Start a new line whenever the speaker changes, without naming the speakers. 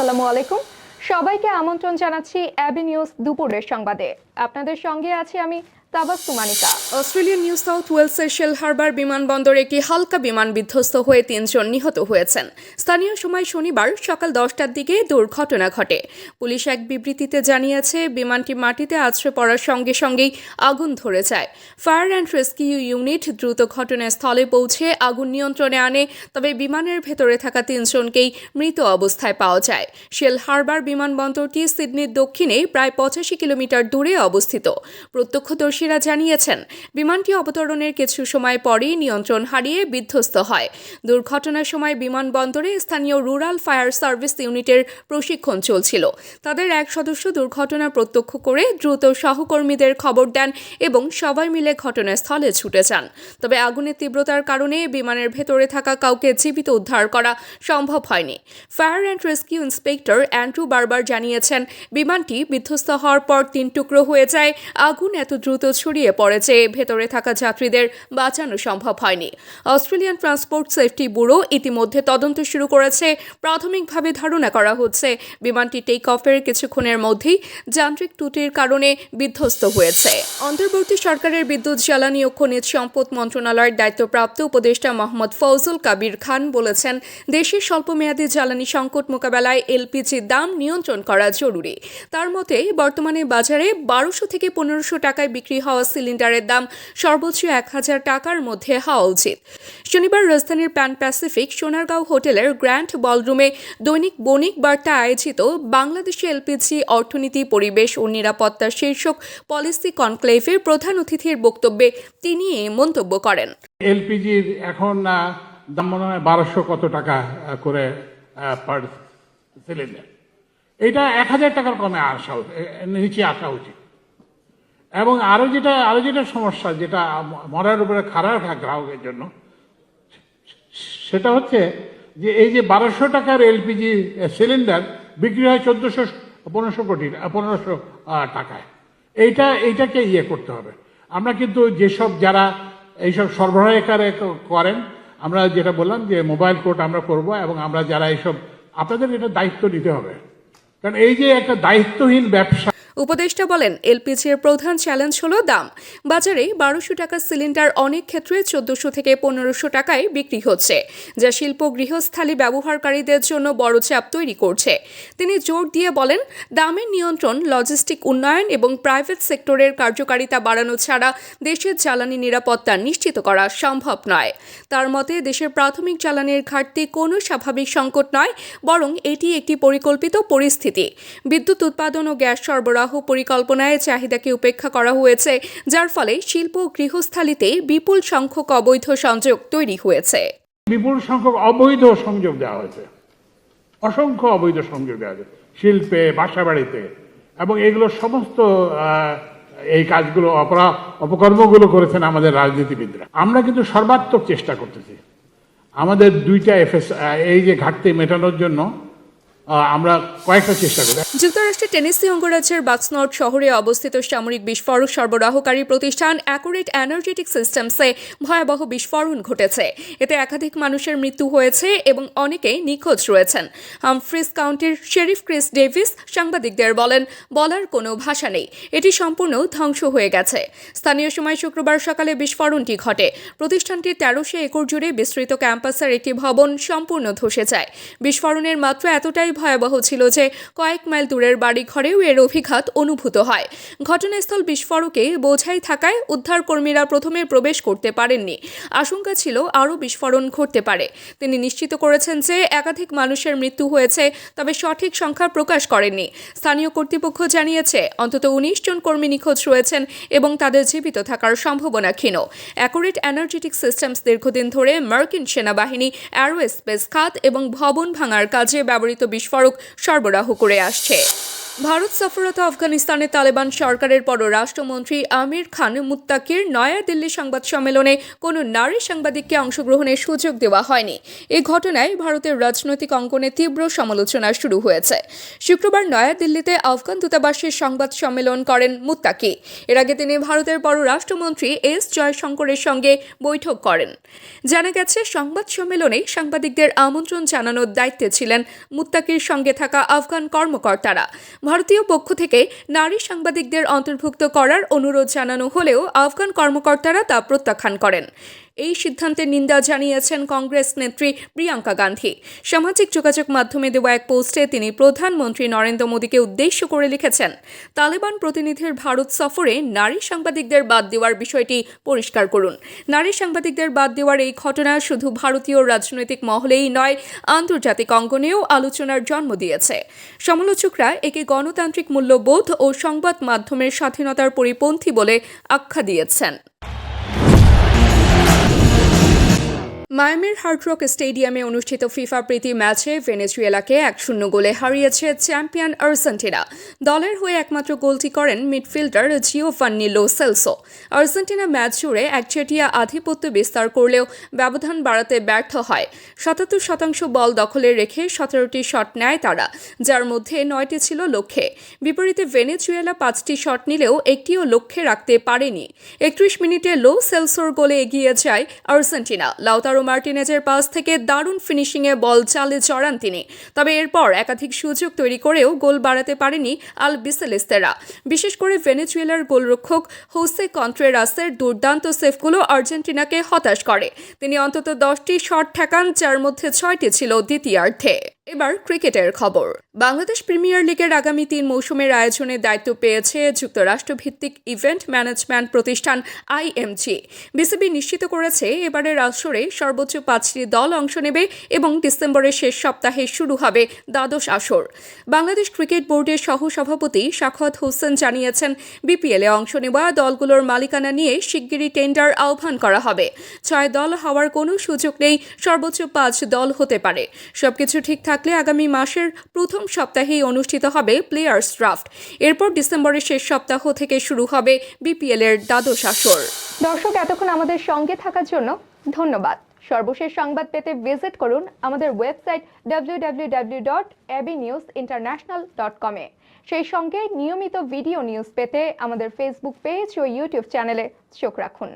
আসসালামু আলাইকুম। সবাইকে আমন্ত্রণ জানাচ্ছি অ্যাবি নিউজ দুপুরের সংবাদে। আপনাদের সঙ্গে আছি আমি
অস্ট্রেলিয়ান নিউ সাউথ ওয়েলসের শেল হারবার বিমানবন্দরে একটি হালকা বিমান বিধ্বস্ত হয়ে তিনজন নিহত হয়েছেন। স্থানীয় সময় শনিবার সকাল দশটার দিকে দুর্ঘটনা ঘটে। পুলিশ এক বিবৃতিতে জানিয়েছে, বিমানটি মাটিতে আছড়ে পড়ার সঙ্গে সঙ্গেই আগুন ধরে যায়। ফায়ার অ্যান্ড রেস্কিউ ইউনিট দ্রুত ঘটনাস্থলে পৌঁছে আগুন নিয়ন্ত্রণে আনে, তবে বিমানের ভেতরে থাকা তিনজনকেই মৃত অবস্থায় পাওয়া যায়। শেল হারবার বিমানবন্দরটি সিডনির দক্ষিণে, প্রায় পঁচাশি কিলোমিটার দূরে অবস্থিত। প্রত্যক্ষদর্শীরা জানিয়েছেন, বিমানটি অবতরণের কিছু সময় পরেই নিয়ন্ত্রণ হারিয়ে বিধ্বস্ত হয়। দুর্ঘটনার সময় বিমানবন্দরে স্থানীয় রুরাল ফায়ার সার্ভিস ইউনিটের প্রশিক্ষণ চলছিল। তাদের এক সদস্য দুর্ঘটনা প্রত্যক্ষ করে দ্রুত সহকর্মীদের খবর দেন এবং সবাই মিলে ঘটনাস্থলে ছুটে যান। তবে আগুনের তীব্রতার কারণে বিমানের ভেতরে থাকা কাউকে জীবিত উদ্ধার করা সম্ভব হয়নি। Fire and rescue inspector Andrew Barber জানিয়েছেন, বিমানটি বিধ্বস্ত হওয়ার পর তিন টুকরো হয়ে যায়। আগুন এত দ্রুত ছড়িয়ে পড়ে যে ভেতরে থাকা যাত্রীদের বাঁচানো সম্ভব হয়নি। অস্ট্রেলিয়ান ট্রান্সপোর্ট সেফটি ব্যুরো ইতিমধ্যে তদন্ত শুরু করেছে। প্রাথমিকভাবে ধারণা করা হচ্ছে, বিমানটি টেক অফের কিছুক্ষণের মধ্যেই যান্ত্রিক ত্রুটির কারণে বিধ্বস্ত হয়েছে। অন্তর্বর্তী সরকারের বিদ্যুৎ, জ্বালানি ও খনিজ সম্পদ মন্ত্রণালয়ের দায়িত্বপ্রাপ্ত উপদেষ্টা মোহাম্মদ ফৌজুল কাবির খান বলেছেন, দেশের স্বল্পমেয়াদী জ্বালানি সংকট মোকাবেলায় এলপিজির দাম নিয়ন্ত্রণ করা জরুরি। তার মতে, বর্তমানে বাজারে বারোশো থেকে পনেরোশো টাকায় বিক্রি হওয়া সিলিন্ডারের দাম সর্বোচ্চ এক হাজার টাকার মধ্যে হওয়া উচিত। শনিবার রাজধানীর প্যান প্যাসিফিক সোনারগাঁও হোটেলের গ্র্যান্ড বলরুমে দৈনিক বণিক বার্তা আয়োজিত বাংলাদেশে এলপিজি অর্থনীতি, পরিবেশ ও নিরাপত্তা শীর্ষক পলিসি কনক্লেভের প্রধান অতিথির বক্তব্যে তিনি এ মন্তব্য করেন।
এলপিজির এখন দাম মনে হয় বারোশো কত টাকা করে পার সিলিন্ডার। এটা এক হাজার টাকার কমে আসা নিচে আসা উচিত। এবং আরও যেটা আরও যেটা সমস্যা, যেটা মরার উপরে খারাপ গ্রাহকের জন্য, সেটা হচ্ছে যে এই যে বারোশো টাকার এলপিজি সিলিন্ডার বিক্রি হয় চোদ্দশো, পনেরোশো কোটি, পনেরোশো টাকায়। এইটা, এইটাকে ইয়ে করতে হবে। আমরা কিন্তু যেসব যারা এইসব সরবরাহকারে করেন, আমরা যেটা বললাম যে মোবাইল কোর্ট আমরা করব এবং আমরা যারা এইসব, আপনাদের এটা দায়িত্ব নিতে হবে। কারণ এই যে একটা দায়িত্বহীন ব্যবসা
উপদেষ্টা বলেন, এলপিজির প্রধান চ্যালেঞ্জ হলো দাম। বাজারে বারোশো টাকার সিলিন্ডার অনেক ক্ষেত্রে চোদ্দশো থেকে পনেরোশো টাকায় বিক্রি হচ্ছে, যা শিল্প গৃহস্থালী ব্যবহারকারীদের জন্য বড় চাপ তৈরি করছে। তিনি জোর দিয়ে বলেন, দামের নিয়ন্ত্রণ, লজিস্টিক উন্নয়ন এবং প্রাইভেট সেক্টরের কার্যকারিতা বাড়ানো ছাড়া দেশের জ্বালানি নিরাপত্তা নিশ্চিত করা সম্ভব নয়। তার মতে, দেশের প্রাথমিক জ্বালানির ঘাটতি কোনো স্বাভাবিক সংকট নয়, বরং এটি একটি পরিকল্পিত পরিস্থিতি। বিদ্যুৎ উৎপাদন ও গ্যাস সরবরাহ পরিকল্পনায় চাহিদাকে উপেক্ষা করা হয়েছে, যার ফলে শিল্প গৃহস্থালিতে বিপুল সংখ্যক অবৈধ সংযোগ তৈরি হয়েছে।
বিপুল সংখ্যক অবৈধ সংযোগ দেওয়া হয়েছে। অসংখ্য অবৈধ সংযোগ দেওয়া হয়েছে। শিল্পে বাসা বাড়িতে এবং এগুলো সমস্ত এই কাজগুলো, অপরা, অপকর্মগুলো করেছেন আমাদের রাজনীতিবিদরা। আমরা কিন্তু সর্বাত্মক চেষ্টা করতেছি। আমাদের দুইটা এফএস এই যে ঘাটতি মেটানোর জন্য আমরা কয়েকটা চেষ্টা করি।
যুক্তরাষ্ট্রের টেনেসি অঙ্গরাজ্যের বাক্সনর্ড শহরে অবস্থিত সামরিক বিস্ফোরক সরবরাহকারী প্রতিষ্ঠান অ্যাকুরেট এনার্জেটিক সিস্টেমসে ভয়াবহ বিস্ফোরণ ঘটেছে। এতে একাধিক মানুষের মৃত্যু হয়েছে এবং অনেকেই নিখোঁজ রয়েছেন। হামফ্রিস কাউন্টির শেরিফ ক্রিস ডেভিস সাংবাদিকদের বলেন, বলার কোনো ভাষা নেই। এটি সম্পূর্ণ ধ্বংস হয়ে গেছে। স্থানীয় সময় শুক্রবার সকালে বিস্ফোরণটি ঘটে। প্রতিষ্ঠানটির তেরোশো একর জুড়ে বিস্তৃত ক্যাম্পাসের একটি ভবন সম্পূর্ণ ধসে যায়। বিস্ফোরণের মাত্রা এতটাই ভয়াবহ ছিল যে কয়েক মাইল দূরের বাড়ি ঘরেও এর অভিঘাত অনুভূত হয়। ঘটনাস্থল বিস্ফোরকে বোঝাই থাকায় উদ্ধারকর্মীরা প্রথমে প্রবেশ করতে পারেননি। আশঙ্কা ছিল আরও বিস্ফোরণ ঘটতে পারে। তিনি নিশ্চিত করেছেন যে একাধিক মানুষের মৃত্যু হয়েছে, তবে সঠিক সংখ্যা প্রকাশ করেননি। স্থানীয় কর্তৃপক্ষ জানিয়েছে, অন্তত উনিশ জন কর্মী নিখোঁজ রয়েছেন এবং তাদের জীবিত থাকার সম্ভাবনা ক্ষীণ। অ্যাকুরেট এনার্জেটিক সিস্টেমস দীর্ঘদিন ধরে মার্কিন সেনাবাহিনী, অ্যারোস্পেস, খাত এবং ভবন ভাঙার কাজে ব্যবহৃত বিস্ফোরক সরবরাহ করে আসছে। ভারত সফররত আফগানিস্তানে তালেবান সরকারের পররাষ্ট্রমন্ত্রী আমির খান মুত্তাকির নয়াদিল্লি সংবাদ সম্মেলনে কোনো নারী সাংবাদিককে অংশগ্রহণের সুযোগ দেওয়া হয়নি। এ ঘটনায় ভারতের রাজনৈতিক অঙ্গনে তীব্র সমালোচনা শুরু হয়েছে। শুক্রবার নয়াদিল্লিতে আফগান দূতাবাসের সংবাদ সম্মেলন করেন মুত্তাকি। এর আগে তিনি ভারতের পররাষ্ট্রমন্ত্রী এস জয়শঙ্করের সঙ্গে বৈঠক করেন। জানা গেছে, সংবাদ সম্মেলনে সাংবাদিকদের আমন্ত্রণ জানানোর দায়িত্বে ছিলেন মুত্তাকির সঙ্গে থাকা আফগান কর্মকর্তারা। ভারতীয় পক্ষ থেকে নারী সাংবাদিকদের অন্তর্ভুক্ত করার অনুরোধ জানানো হলেও আফগান কর্মকর্তারা তা প্রত্যাখ্যান করেন। এই সিদ্ধান্তের নিন্দা জানিয়েছেন কংগ্রেস নেত্রী প্রিয়াঙ্কা গান্ধী। সামাজিক যোগাযোগ মাধ্যমে দেওয়া এক পোস্টে তিনি প্রধানমন্ত্রী নরেন্দ্র মোদীকে উদ্দেশ্য করে লিখেছেন, তালেবান প্রতিনিধির ভারত সফরে নারী সাংবাদিকদের বাদ দেওয়ার বিষয়টি পরিষ্কার করুন। নারী সাংবাদিকদের বাদ দেওয়ার এই ঘটনা শুধু ভারতীয় রাজনৈতিক মহলেই নয়, আন্তর্জাতিক অঙ্গনেও আলোচনার জন্ম দিয়েছে। সমালোচকরা একে গণতান্ত্রিক মূল্যবোধ ও সংবাদ মাধ্যমের স্বাধীনতার পরিপন্থী বলে আখ্যা দিয়েছেন। মায়ামির হার্ডরক স্টেডিয়ামে অনুষ্ঠিত ফিফা প্রীতি ম্যাচে ভেনেজুয়েলাকে এক শূন্য গোলে হারিয়েছে চ্যাম্পিয়ন আর্জেন্টিনা। দলের হয়ে একমাত্র গোলটি করেন midfielder Giovanni Lo Celso. Argentina match জুড়ে একচেটিয়া আধিপত্য বিস্তার করলেও ব্যবধান বাড়াতে ব্যর্থ হয়। সাতাত্তর শতাংশ বল দখলে রেখে সতেরোটি শট নেয় তারা, যার মধ্যে নয়টি ছিল লক্ষ্যে। বিপরীতে ভেনেজুয়েলা পাঁচটি শট নিলেও একটিও লক্ষ্যে রাখতে পারেনি। একত্রিশ মিনিটে লো সেলসোর গোলে এগিয়ে যায় আর্জেন্টিনা। লাউতারো মার্টিনেজের পাস থেকে দারুণ ফিনিশিংয়ে বল চালে চড়ান তিনি। তবে এরপর একাধিক সুযোগ তৈরি করেও গোল বাড়াতে পারেনি আল বিসেলেস্তেরা বিশেষ করে ভেনেজুয়েলার গোলরক্ষক হোসে কন্ট্রেরাসের দুর্দান্ত সেফগুলো আর্জেন্টিনাকে হতাশ করে। তিনি অন্তত দশটি শট ঠেকান, যার মধ্যে ছয়টি ছিল দ্বিতীয়ার্ধে। এবার ক্রিকেটের খবর। বাংলাদেশ প্রিমিয়ার লিগের আগামী তিন মৌসুমের আয়োজনের দায়িত্ব পেয়েছে যুক্তরাষ্ট্রভিত্তিক ইভেন্ট ম্যানেজমেন্ট প্রতিষ্ঠান আইএমজি। বিসিবি নিশ্চিত করেছে এবারের আসরে সর্বোচ্চ পাঁচটি দল অংশ নেবে এবং ডিসেম্বরের শেষ সপ্তাহে শুরু হবে দ্বাদশ আসর। বাংলাদেশ ক্রিকেট বোর্ডের সহ সভাপতি সাখওয়াত হোসেন জানিয়েছেন, বিপিএলে অংশ নেওয়া দলগুলোর মালিকানা নিয়ে শিগগিরই টেন্ডার আহ্বান করা হবে। ছয় দল হওয়ার কোনো সুযোগ নেই, সর্বোচ্চ পাঁচ দল হতে পারে। সবকিছু ঠিক থাকলে আগামী মাসের প্রথম সপ্তাহেই অনুষ্ঠিত হবে প্লেয়ার্স ড্রাফট। এরপর ডিসেম্বরের শেষ সপ্তাহ থেকে শুরু হবে বিপিএল এর দ্বাদশ আসর।
দর্শক, এতক্ষণ আমাদের সঙ্গে থাকার জন্য ধন্যবাদ। সর্বশেষ সংবাদ পেতে ভিজিট করুন আমাদের ওয়েবসাইট ডাব্লিউ ডট কমে সেই সঙ্গে নিয়মিত ভিডিও নিউজ পেতে আমাদের ফেসবুক পেজ ও ইউটিউব চ্যানেলে চোখ রাখুন।